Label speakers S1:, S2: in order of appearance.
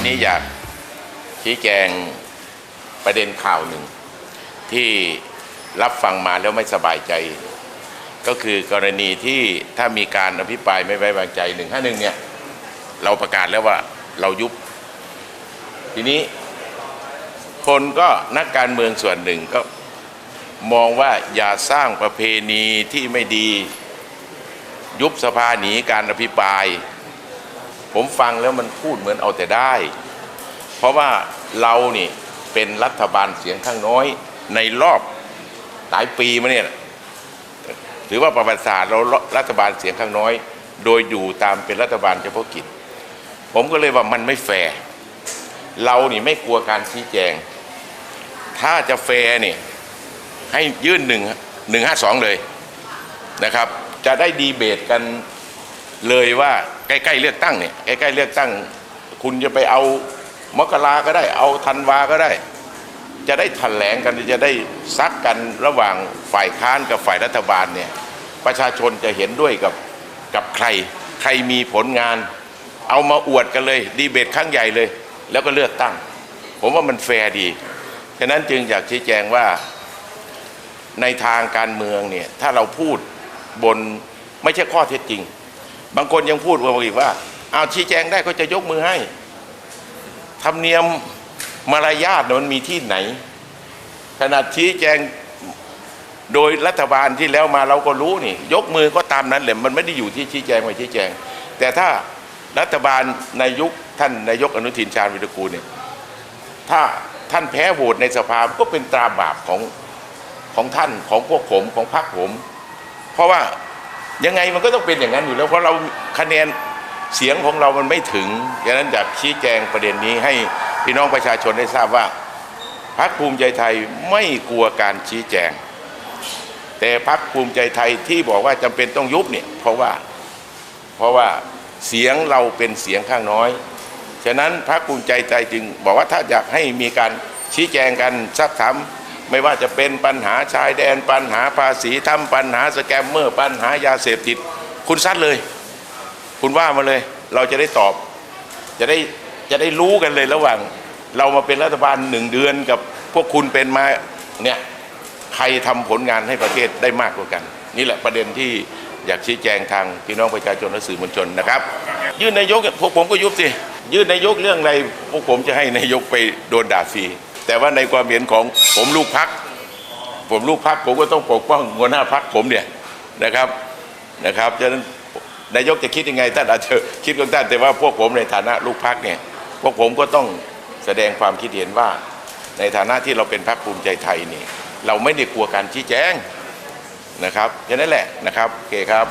S1: วันนี้อยากชี้แจงประเด็นข่าวหนึ่ง ที่รับฟังมาแล้วไม่สบายใจ ก็คือกรณีที่ถ้ามีการอภิปรายไม่ไว้วางใจหนึ่งห้าหนึ่งเนี่ย เราประกาศแล้วว่าเรายุบ ทีนี้คนก็นักการเมืองส่วนหนึ่งก็มองว่าอย่าสร้างประเพณีที่ไม่ดี ยุบสภาหนีการอภิปราย ผมฟังแล้วมันพูดเหมือนเอาแต่ได้ เพราะว่าเรานี่เป็นรัฐบาลเสียงข้างน้อยในรอบหลายปีมาเนี่ยถือว่าประวัติศาสตร์เรารัฐบาลเสียงข้างน้อย โดยอยู่ตามเป็นรัฐบาลเฉพาะกิจ ผมก็เลยว่ามันไม่แฟร์เรานี่ไม่กลัวการชี้แจง ถ้าจะแฟร์นี่ให้ยื่นหนึ่งหนึ่งห้าสองเลยนะครับ จะได้ดีเบตกัน เลยว่าใกล้ๆเลือกตั้งเนี่ยใกล้ๆเลือกตั้ง คุณจะไปเอามกราก็ได้ เอาธันวาก็ได้ จะได้แถลงกันจะได้ซักกันระหว่างฝ่ายค้านกับฝ่ายรัฐบาลเนี่ยประชาชนจะเห็นด้วยกับกับใคร ใครมีผลงาน เอามาอวดกันเลย ดีเบตครั้งใหญ่เลย แล้วก็เลือกตั้ง ผมว่ามันแฟร์ดีฉะนั้นจึงอยากชี้แจงว่าในทางการเมืองเนี่ยถ้าเราพูดบนไม่ใช่ข้อเท็จจริง บางคนยังพูดว่าอีกว่า เอาชี้แจงได้ก็จะยกมือให้ธรรมเนียมมารยาทมันมีที่ไหน ขนาดชี้แจงโดยรัฐบาลที่แล้วมาเราก็รู้นี่ ยกมือก็ตามนั้นแหละมันไม่ได้อยู่ที่ชี้แจงไม่ชี้แจง แต่ถ้ารัฐบาลในยุคท่านนายกอนุทินชาญวิรกูลเนี่ยถ้าท่านแพ้โหวตในสภาก็เป็นตราบาปของของท่านของพวกผมของพรรคผม เพราะว่า ยังไงมันก็ต้องเป็นอย่างนั้นอยู่แล้วเพราะเราคะแนนเสียงของเรามันไม่ถึงดังนั้นอยากชี้แจงประเด็นนี้ให้พี่น้องประชาชนได้ทราบว่าพรรคภูมิใจไทยไม่กลัวการชี้แจง แต่พรรคภูมิใจไทยที่บอกว่าจำเป็นต้องยุบเนี่ยเพราะว่าเพราะว่าเสียงเราเป็นเสียงข้างน้อย ฉะนั้นพรรคภูมิใจไทยจึงบอกว่าถ้าอยากให้มีการชี้แจงกันซักถาม ไม่ว่าจะเป็นปัญหาชายแดนปัญหาภาษีทำปัญหาสแกมเมอร์ ปัญหายาเสพติด คุณซัดเลย คุณว่ามาเลย เราจะได้ตอบ จะได้จะได้รู้กันเลยระหว่าง เรามาเป็นรัฐบาลหนึ่งเดือนกับพวกคุณเป็นมาเนี่ยใครทำผลงานให้ประเทศได้มากกว่ากัน นี่แหละประเด็นที่อยากชี้แจงทางพี่น้องประชาชนและสื่อมวลชนนะครับ ยื่นนายกพวกผมก็ยุบสิยื่นนายกเรื่องอะไรพวกผมจะให้นายกไปโดนด่าฟรี แต่ว่าในความเห็นของผมลูกพัก ผมลูกพักผมก็ต้องปกป้องหัวหน้าพักผมเนี่ยนะครับนะครับฉะนั้นนายกจะคิดยังไงท่านอาจจะคิดของท่านแต่ว่าพวกผมในฐานะลูกพักเนี่ยพวกผมก็ต้องแสดงความคิดเห็นว่าในฐานะที่เราเป็นพรรคภูมิใจไทยนี่ เราไม่ได้กลัวการชี้แจงนะครับฉะนั้นแหละนะครับโอเคครับ